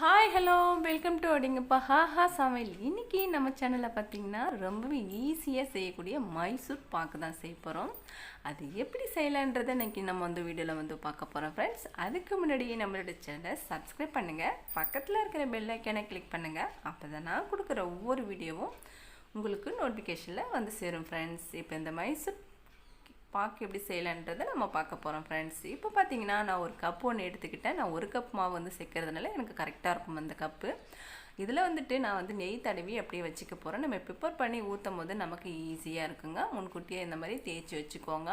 Hi hello welcome to அடிங்கப்பா ஹாஹா சமையல். இன்றைக்கி நம்ம சேனலில் பார்த்தீங்கன்னா ரொம்பவே ஈஸியாக செய்யக்கூடிய மைசூர் பாக்கு தான் செய்ய போகிறோம் அது எப்படி செய்யலான்றதை இன்றைக்கி நம்ம வந்து வீடியோவில் வந்து பார்க்க போகிறோம் ஃப்ரெண்ட்ஸ் அதுக்கு முன்னாடியே நம்மளோட சேனலை சப்ஸ்கிரைப் பண்ணுங்கள் பக்கத்தில் இருக்கிற பெல் கிளிக் பண்ணுங்கள் அப்போ தான் நான் கொடுக்குற ஒவ்வொரு வீடியோவும் உங்களுக்கு நோட்டிஃபிகேஷனில் வந்து சேரும் ஃப்ரெண்ட்ஸ் இப்போ இந்த மைசூர் பாக்கு எப்படி செய்யலான்றதை நம்ம பார்க்க போகிறோம் ஃப்ரெண்ட்ஸ் இப்போ பார்த்தீங்கன்னா நான் ஒரு கப் ஒன்று எடுத்துக்கிட்டேன். நான் ஒரு கப் மாவு வந்து சேர்க்கறதுனால எனக்கு கரெக்டாக இருக்கும் அந்த கப்பு இதில் வந்துட்டு நான் வந்து நெய் தடவி அப்படியே வச்சுக்க போகிறேன் நம்ம ப்ரிப்பேர் பண்ணி ஊற்றும் போது நமக்கு ஈஸியாக இருக்குங்க. முன்கூட்டியே இந்த மாதிரி தேய்ச்சி வச்சுக்கோங்க.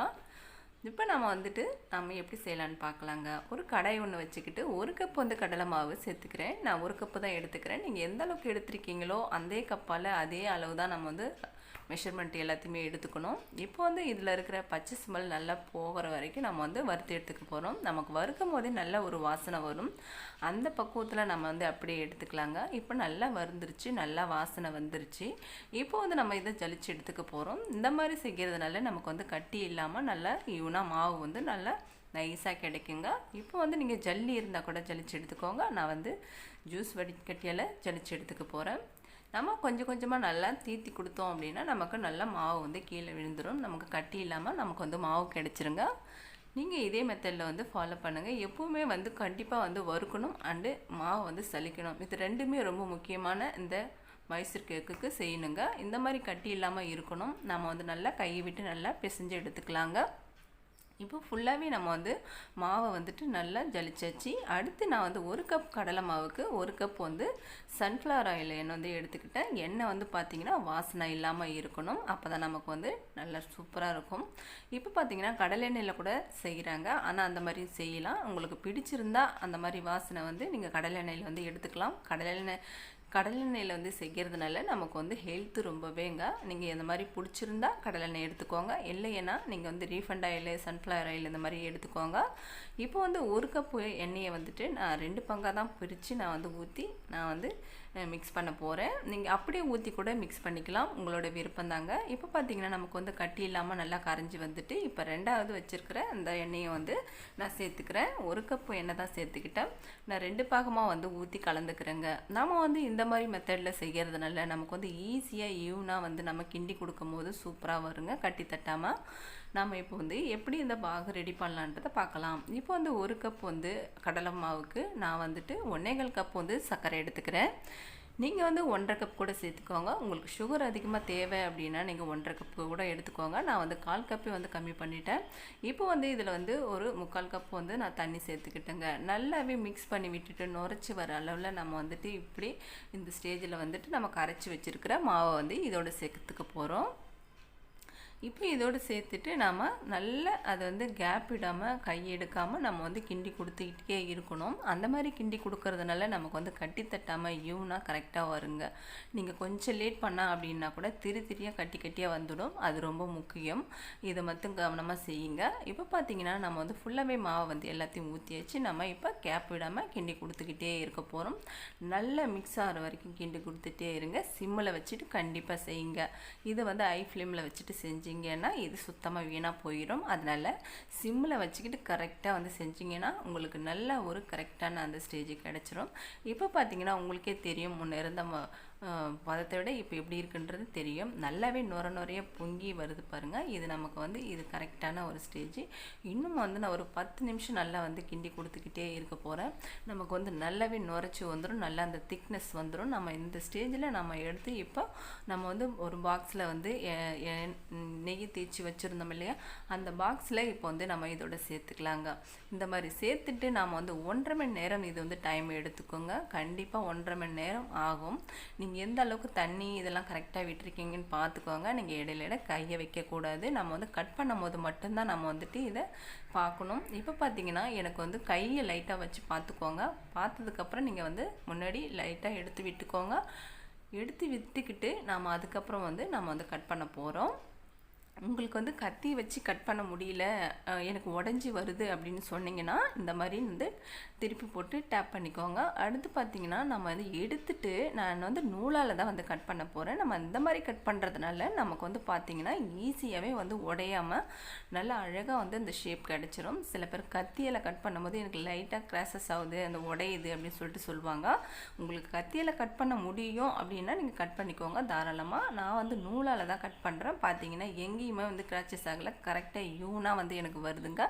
இப்போ நம்ம வந்துட்டு நம்ம எப்படி செய்யலான்னு பார்க்கலாங்க. ஒரு கடாய் ஒன்று வச்சுக்கிட்டு ஒரு கப் வந்து கடலை மாவு சேர்த்துக்கிறேன். நான் ஒரு கப்பு தான் எடுத்துக்கிறேன். நீங்கள் எந்த அளவுக்கு எடுத்துருக்கீங்களோ அதே கப்பால் அதே அளவு தான் நம்ம வந்து மெஷர்மெண்ட் எல்லாத்தையுமே எடுத்துக்கணும். இப்போ வந்து இதில் இருக்கிற பச்சை ஸ்மெல் நல்லா போகிற வரைக்கும் நம்ம வந்து வறுத்து எடுத்துக்க போகிறோம் நமக்கு வறுக்கும் போதே நல்ல ஒரு வாசனை வரும். அந்த பக்குவத்தில் நம்ம வந்து அப்படியே எடுத்துக்கலாங்க. இப்போ நல்லா வறுந்துருச்சு. நல்லா வாசனை வந்துருச்சு. இப்போ வந்து நம்ம இதை ஜலிச்சு எடுத்துக்க போகிறோம் இந்த மாதிரி செய்கிறதுனால நமக்கு வந்து கட்டி இல்லாமல் நல்லா ஈவனாக மாவு வந்து நல்லா நைஸாக கிடைக்குங்க. இப்போ வந்து நீங்கள் ஜல்லி இருந்தால் கூட ஜலிச்சு எடுத்துக்கோங்க. நான் வந்து ஜூஸ் வடிகட்டியால் ஜலிச்சு எடுத்துக்க போகிறேன் நம்ம கொஞ்சம் கொஞ்சமாக நல்லா தீத்தி கொடுத்தோம் அப்படின்னா நமக்கு நல்லா மாவு வந்து கீழே விழுந்துடும் நமக்கு கட்டி இல்லாமல் நமக்கு வந்து மாவு கிடச்சிருங்க. நீங்கள் இதே மெத்தடில் வந்து ஃபாலோ பண்ணுங்கள் எப்போவுமே வந்து கண்டிப்பாக வந்து வறுக்கணும் அண்டு மாவு வந்து சலிக்கணும். இது ரெண்டுமே ரொம்ப முக்கியமான இந்த மைசூர் கேக்குக்கு செய்யணுங்க. இந்த மாதிரி கட்டி இல்லாமல் இருக்கணும். நம்ம வந்து நல்லா கையை விட்டு நல்லா பிசைஞ்சு எடுத்துக்கலாங்க. இப்போ ஃபுல்லாகவே நம்ம வந்து மாவை வந்துட்டு நல்லா ஜலிச்சாச்சு அடுத்து நான் வந்து ஒரு கப் கடலை மாவுக்கு ஒரு கப் வந்து சன்ஃப்ளவர் ஆயில் எண்ணெய் வந்து எடுத்துக்கிட்டேன். எண்ணெய் வந்து பார்த்திங்கன்னா வாசனை இல்லாமல் இருக்கணும். அப்போ தான் நமக்கு வந்து நல்லா சூப்பராக இருக்கும். இப்போ பார்த்திங்கன்னா கடலை எண்ணெயில் கூட செய்கிறாங்க ஆனால் அந்த மாதிரி செய்யலாம். உங்களுக்கு பிடிச்சிருந்தா அந்த மாதிரி வாசனை வந்து நீங்கள் கடலை எண்ணெயில் வந்து எடுத்துக்கலாம். கடலை எண்ணெய் கடலெண்ணெயில் வந்து செய்கிறதுனால நமக்கு வந்து ஹெல்த்து ரொம்பவேங்க. நீங்கள் இந்த மாதிரி பிடிச்சிருந்தா கடலெண்ணெய் எடுத்துக்கோங்க. இல்லைன்னா நீங்கள் வந்து ரீஃபண்ட் ஆயில் சன்ஃப்ளவர் ஆயில் இந்த மாதிரி எடுத்துக்கோங்க. இப்போ வந்து ஒரு கப்பு எண்ணெயை வந்துட்டு நான் ரெண்டு பங்காக தான் பிரித்து நான் வந்து ஊற்றி நான் வந்து மிக்ஸ் பண்ண போகிறேன் நீங்கள் அப்படியே ஊற்றி கூட மிக்ஸ் பண்ணிக்கலாம். உங்களோட விருப்பம் தாங்க. இப்போ பார்த்தீங்கன்னா நமக்கு வந்து கட்டி இல்லாமல் நல்லா கரைஞ்சி வந்துட்டு இப்போ ரெண்டாவது வச்சுருக்கிற அந்த எண்ணெயை வந்து நான் சேர்த்துக்கிறேன். ஒரு கப்பு எண்ணெய் தான் சேர்த்துக்கிட்டேன். நான் ரெண்டு பாகமாக வந்து ஊற்றி கலந்துக்கிறேங்க. நம்ம வந்து இந்த மாதிரி மெத்தடில் செய்கிறதுனால நமக்கு வந்து ஈஸியாக ஈவனாக வந்து நம்ம கிண்டி கொடுக்கும் போது சூப்பராக வருங்க. கட்டி தட்டாமல் நாம் இப்போ வந்து எப்படி இந்த பாகு ரெடி பண்ணலான்றதை பார்க்கலாம். இப்போ வந்து ஒரு கப் வந்து கடலை மாவுக்கு நான் வந்துட்டு ஒன்னேகால் கப் வந்து சர்க்கரை எடுத்துக்கிறேன். நீங்கள் வந்து ஒன்றரை கப் கூட சேர்த்துக்கோங்க. உங்களுக்கு சுகர் அதிகமாக தேவை அப்படின்னா நீங்கள் ஒன்றரை கப் கூட எடுத்துக்கோங்க. நான் வந்து கால் கப்பே வந்து கம்மி பண்ணிட்டேன். இப்போ வந்து இதில் வந்து ஒரு முக்கால் கப் வந்து நான் தண்ணி சேர்த்துக்கிட்டேங்க. நல்லாவே மிக்ஸ் பண்ணி விட்டுட்டு நுரைச்சி வர அளவில் நம்ம வந்துட்டு இப்படி இந்த ஸ்டேஜில் வந்துட்டு நம்ம கரைச்சி வச்சுருக்கிற மாவை வந்து இதோட சேர்த்துக்க போகிறோம் இப்போ இதோடு சேர்த்துட்டு நாம் நல்ல அதை வந்து கேப் இடாமல் கை எடுக்காமல் நம்ம வந்து கிண்டி கொடுத்துக்கிட்டே இருக்கணும். அந்த மாதிரி கிண்டி கொடுக்கறதுனால நமக்கு வந்து கட்டி தட்டாமல் யூனாக கரெக்டாக வருங்க. நீங்கள் கொஞ்சம் லேட் பண்ணால் அப்படின்னா கூட திரு திரியாக கட்டி கட்டியாக வந்துடும். அது ரொம்ப முக்கியம். இதை மட்டும் கவனமாக செய்யுங்க. இப்போ பார்த்தீங்கன்னா நம்ம வந்து ஃபுல்லாகவே மாவை வந்து எல்லாத்தையும் ஊற்றி வச்சு நம்ம இப்போ கேப் விடாமல் கிண்டி கொடுத்துக்கிட்டே இருக்க போகிறோம் நல்லா மிக்ஸ் ஆகிற வரைக்கும் கிண்டி கொடுத்துட்டே இருங்க. சிம்மில் வச்சுட்டு கண்டிப்பாக செய்யுங்க. இதை வந்து ஐ ஃப்ளேமில் வச்சுட்டு செஞ்சு செஞ்சிங்கன்னா இது சுத்தமாக வீணாக போயிடும் அதனால் சிம்மில் வச்சுக்கிட்டு கரெக்டாக வந்து செஞ்சிங்கன்னா உங்களுக்கு நல்ல ஒரு கரெக்டான அந்த ஸ்டேஜ் கிடச்சிரும். இப்போ பார்த்தீங்கன்னா உங்களுக்கே தெரியும் முன்னே இருந்த பதத்தை விட இப்போ எப்படி இருக்குன்றது தெரியும். நல்லாவே நுர நுறைய பொங்கி வருது பாருங்கள் இது நமக்கு வந்து இது கரெக்டான ஒரு ஸ்டேஜ். இன்னும் வந்து நான் ஒரு பத்து நிமிஷம் நல்லா வந்து கிண்டி கொடுத்துக்கிட்டே இருக்க போகிறேன் நமக்கு வந்து நல்லாவே நுரைச்சி வந்துடும் நல்லா அந்த திக்னஸ் வந்துடும் நம்ம இந்த ஸ்டேஜில் நம்ம எடுத்து இப்போ நம்ம வந்து ஒரு பாக்ஸில் வந்து நெய் தேய்ச்சி வச்சுருந்தோம் இல்லையா? அந்த பாக்ஸில் இப்போ வந்து நம்ம இதோட சேர்த்துக்கலாங்க. இந்த மாதிரி சேர்த்துட்டு நாம் வந்து ஒன்றரை மணி நேரம் இது வந்து டைம் எடுத்துக்கோங்க. கண்டிப்பாக ஒன்றரை மணி நேரம் ஆகும். நீங்கள் எந்த அளவுக்கு தண்ணி இதெல்லாம் கரெக்டாக விட்டுருக்கீங்கன்னு பார்த்துக்கோங்க நீங்கள் இடையில இட கையை வைக்கக்கூடாது. நம்ம வந்து கட் பண்ணும் போது மட்டும்தான் நம்ம வந்துட்டு இதை பார்க்கணும். இப்போ பார்த்தீங்கன்னா எனக்கு வந்து கையை லைட்டாக வச்சு பார்த்துக்கோங்க பார்த்ததுக்கப்புறம் நீங்கள் வந்து முன்னாடி லைட்டாக எடுத்து விட்டுக்கோங்க. எடுத்து விட்டுக்கிட்டு நாம் அதுக்கப்புறம் வந்து நம்ம வந்து கட் பண்ண போகிறோம் உங்களுக்கு வந்து கத்தி வச்சு கட் பண்ண முடியல எனக்கு உடஞ்சி வருது அப்படின்னு சொன்னீங்கன்னா இந்த மாதிரி வந்து திருப்பி போட்டு டேப் பண்ணிக்கோங்க. அடுத்து பார்த்தீங்கன்னா நம்ம வந்து எடுத்துட்டு நான் வந்து நூலால் தான் வந்து கட் பண்ண போகிறேன் நம்ம இந்த மாதிரி கட் பண்ணுறதுனால நமக்கு வந்து பார்த்தீங்கன்னா ஈஸியாகவே வந்து உடையாமல் நல்லா அழகாக வந்து இந்த ஷேப் கிடச்சிரும். சில பேர் கத்தியால் கட் பண்ணும்போது எனக்கு லைட்டாக கிராசஸ் ஆகுது அந்த உடையுது அப்படின்னு சொல்லிட்டு சொல்லுவாங்க. உங்களுக்கு கத்தியில் கட் பண்ண முடியும் அப்படின்னா நீங்கள் கட் பண்ணிக்கோங்க தாராளமாக நான் வந்து நூலால் தான் கட் பண்ணுறேன் பார்த்தீங்கன்னா எங்கேயுமே வந்து கிராச்சஸ் ஆகலை. கரெக்டாக யூனாக வந்து எனக்கு வருதுங்க.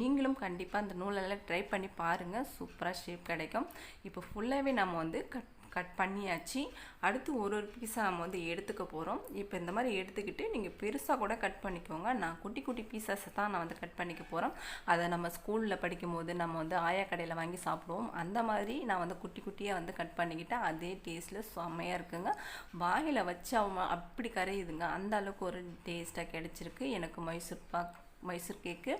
நீங்களும் கண்டிப்பாக அந்த நூலெல்லாம் ட்ரை பண்ணி பாருங்கள் சூப்பராக ஷேப் கிடைக்கும். இப்போ ஃபுல்லாகவே நம்ம வந்து கட் கட் பண்ணியாச்சு. அடுத்து ஒரு ஒரு பீஸாக நம்ம வந்து எடுத்துக்க போகிறோம் இப்போ இந்த மாதிரி எடுத்துக்கிட்டு நீங்கள் பெருசாக கூட கட் பண்ணிக்கோங்க. நான் குட்டி குட்டி பீசஸை தான் நான் வந்து கட் பண்ணிக்க போகிறோம் அதை நம்ம ஸ்கூலில் படிக்கும்போது நம்ம வந்து ஆயா கடையில் வாங்கி சாப்பிடுவோம். அந்த மாதிரி நான் வந்து குட்டி குட்டியாக வந்து கட் பண்ணிக்கிட்டேன் அதே டேஸ்ட்டில் செம்மையாக இருக்குங்க. வாயில் வச்சு அவங்க அப்படி கரையுதுங்க. அந்த அளவுக்கு ஒரு டேஸ்ட்டாக கிடச்சிருக்கு. எனக்கு மைசூர் பாக் மைசூர் கேக்கு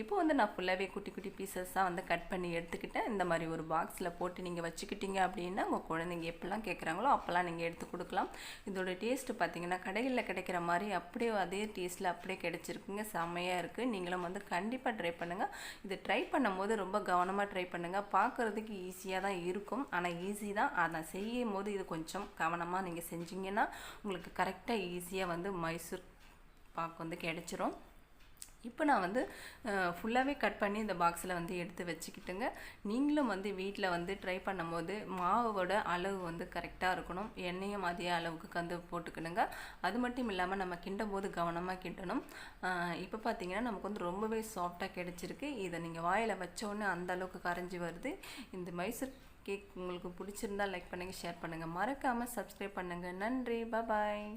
இப்போ வந்து நான் ஃபுல்லாகவே குட்டி குட்டி பீசஸாக வந்து கட் பண்ணி எடுத்துக்கிட்டேன். இந்த மாதிரி ஒரு பாக்ஸில் போட்டு நீங்கள் வச்சுக்கிட்டீங்க அப்படின்னா உங்கள் குழந்தைங்க எப்போல்லாம் கேட்குறாங்களோ அப்போல்லாம் நீங்கள் எடுத்து கொடுக்கலாம். இதோட டேஸ்ட்டு பார்த்தீங்கன்னா கடைகளில் கிடைக்கிற மாதிரி அப்படியே அதே டேஸ்ட்டில் அப்படியே கிடச்சிருக்குங்க. செம்மையாக இருக்குது நீங்களும் வந்து கண்டிப்பாக ட்ரை பண்ணுங்கள் இது ட்ரை பண்ணும்போது ரொம்ப கவனமாக ட்ரை பண்ணுங்கள் பார்க்குறதுக்கு ஈஸியாக தான் இருக்கும். ஆனால் ஈஸி தான். அதை செய்யும் போது இது கொஞ்சம் கவனமாக நீங்கள் செஞ்சீங்கன்னா உங்களுக்கு கரெக்டாக ஈஸியாக வந்து மைசூர் பாக்கு வந்து கிடச்சிரும். இப்போ நான் வந்து ஃபுல்லாகவே கட் பண்ணி இந்த பாக்ஸில் வந்து எடுத்து வச்சுக்கிட்டுங்க. நீங்களும் வந்து வீட்டில் வந்து ட்ரை பண்ணும்போது மாவோட அளவு வந்து கரெக்டாக இருக்கணும். எண்ணெயும் அதே அளவுக்கு கந்து போட்டுக்கணுங்க. அது மட்டும் இல்லாமல் நம்ம கிண்டும் போது கவனமாக கிண்டணும் இப்போ பார்த்தீங்கன்னா நமக்கு வந்து ரொம்பவே சாஃப்டாக கிடச்சிருக்கு. இதை நீங்கள் வாயில் வச்சோன்னே அந்த அளவுக்கு கரைஞ்சி வருது. இந்த மைசூர் கேக் உங்களுக்கு பிடிச்சிருந்தா லைக் பண்ணுங்கள் ஷேர் பண்ணுங்கள் மறக்காமல் சப்ஸ்கிரைப் பண்ணுங்கள் நன்றி. பாய்